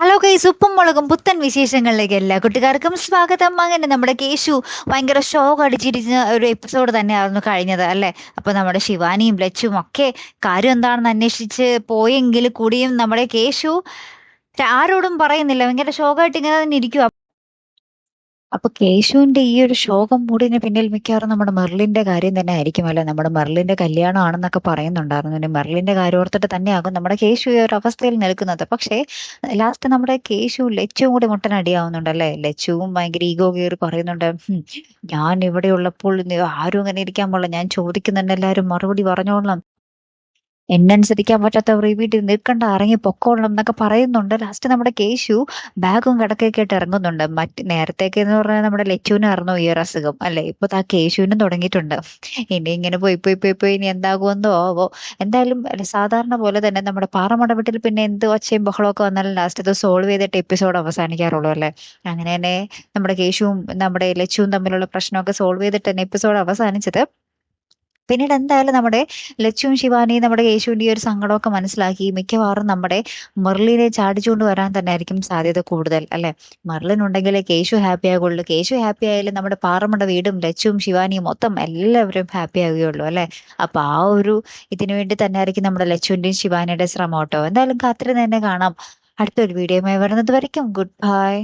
Hello guys ഉപ്പും മുളകും പുത്തൻ വിശേഷങ്ങളിലേക്ക് എല്ലാ കുട്ടികാർക്കും സ്വാഗതം. അങ്ങനെ നമ്മുടെ കേശു ഭയങ്കര ഷോക്ക് അടിച്ചിരിക്കുന്ന ഒരു എപ്പിസോഡ് തന്നെയായിരുന്നു കഴിഞ്ഞത് അല്ലേ? അപ്പോൾ നമ്മുടെ ശിവാനിയും ലച്ചും ഒക്കെ കാര്യം എന്താണെന്ന് അന്വേഷിച്ച് പോയെങ്കിൽ കൂടിയും നമ്മുടെ കേശു ആരോടും പറയുന്നില്ല. ഭയങ്കര ഷോക്കായിട്ട് ഇങ്ങനെ തന്നെ ഇരിക്കുക അപ്പൊ കേശുവിന്റെ ഈ ഒരു ശോകം മൂടിന് പിന്നിൽ മിക്കവാറും നമ്മുടെ മെർലിന്റെ കാര്യം തന്നെ ആയിരിക്കുമല്ലോ നമ്മുടെ മെർലിന്റെ കല്യാണം ആണെന്നൊക്കെ പറയുന്നുണ്ടായിരുന്നു മെർലിന്റെ കാര്യം ഓർത്തിട്ട് തന്നെയാകും നമ്മുടെ കേശു ഈ ഒരു അവസ്ഥയിൽ നിൽക്കുന്നത്. പക്ഷേ ലാസ്റ്റ് നമ്മുടെ കേശു ലച്ചുവും കൂടി മുട്ടനടിയാവുന്നുണ്ടല്ലേ ലച്ചുവും ഭയങ്കര ഈഗോ കയറി പറയുന്നുണ്ട് ഞാൻ ഇവിടെ ഉള്ളപ്പോൾ ആരും അങ്ങനെ ഇരിക്കാൻ പാടില്ല. ഞാൻ ചോദിക്കുന്നുണ്ട് എല്ലാവരും മറുപടി പറഞ്ഞോളാം എന്നെ അനുസരിക്കാൻ പറ്റാത്തവർ ഈ വീട്ടിൽ നിൽക്കണ്ട ഇറങ്ങി പൊക്കോളണം എന്നൊക്കെ പറയുന്നുണ്ട്. ലാസ്റ്റ് നമ്മുടെ കേശു ബാഗും കിടക്കൊക്കെ ആയിട്ട് ഇറങ്ങുന്നുണ്ട്. മറ്റ് നേരത്തേക്ക് എന്ന് പറഞ്ഞാൽ നമ്മുടെ ലച്ചുവിനായിരുന്നു ഈ ഒരു അസുഖം. അല്ലെ? ഇപ്പൊ ആ കേശുവിനും തുടങ്ങിയിട്ടുണ്ട്. ഇനി ഇങ്ങനെ പോയി പോയി പോയി പോയി ഇനി എന്താകുമെന്നോ ആവോ. എന്തായാലും സാധാരണ പോലെ തന്നെ നമ്മുടെ പാറമട വീട്ടിൽ പിന്നെ എന്ത് ഒച്ചയും ബഹളമൊക്കെ വന്നാലും ലാസ്റ്റ് ഇത് സോൾവ് ചെയ്തിട്ട് എപ്പിസോഡ് അവസാനിക്കാറുള്ളൂ അല്ലെ? അങ്ങനെ തന്നെ നമ്മുടെ കേശുവും നമ്മുടെ ലച്ചുവും തമ്മിലുള്ള പ്രശ്നമൊക്കെ സോൾവ് ചെയ്തിട്ട് തന്നെ എപ്പിസോഡ് അവസാനിച്ചത്. പിന്നീട് എന്തായാലും നമ്മുടെ ലച്ചുവും ശിവാനിയും നമ്മുടെ യേശുവിന്റെ ഒരു സങ്കടമൊക്കെ മനസ്സിലാക്കി മിക്കവാറും നമ്മുടെ മെർലിനെ ചാടിച്ചുകൊണ്ട് വരാൻ തന്നെ ആയിരിക്കും സാധ്യത കൂടുതൽ അല്ലെ? മെർലിൻ ഉണ്ടെങ്കിലേ കേശു ഹാപ്പി ആകുള്ളൂ കേശു ഹാപ്പി ആയാലും നമ്മുടെ പാറമട വീടും ലച്ചുവും ശിവാനിയും മൊത്തം എല്ലാവരും ഹാപ്പി ആകുകയുള്ളൂ അല്ലെ? അപ്പൊ ആ ഒരു ഇതിനു വേണ്ടി തന്നെ ആയിരിക്കും നമ്മുടെ ലച്ചുവിന്റെയും ശിവാനിയുടെ ശ്രമം കേട്ടോ. എന്തായാലും കാത്തിരുന്ന് തന്നെ കാണാം. അടുത്തൊരു വീഡിയോയുമായി വരുന്നത് വരയ്ക്കും. Good bye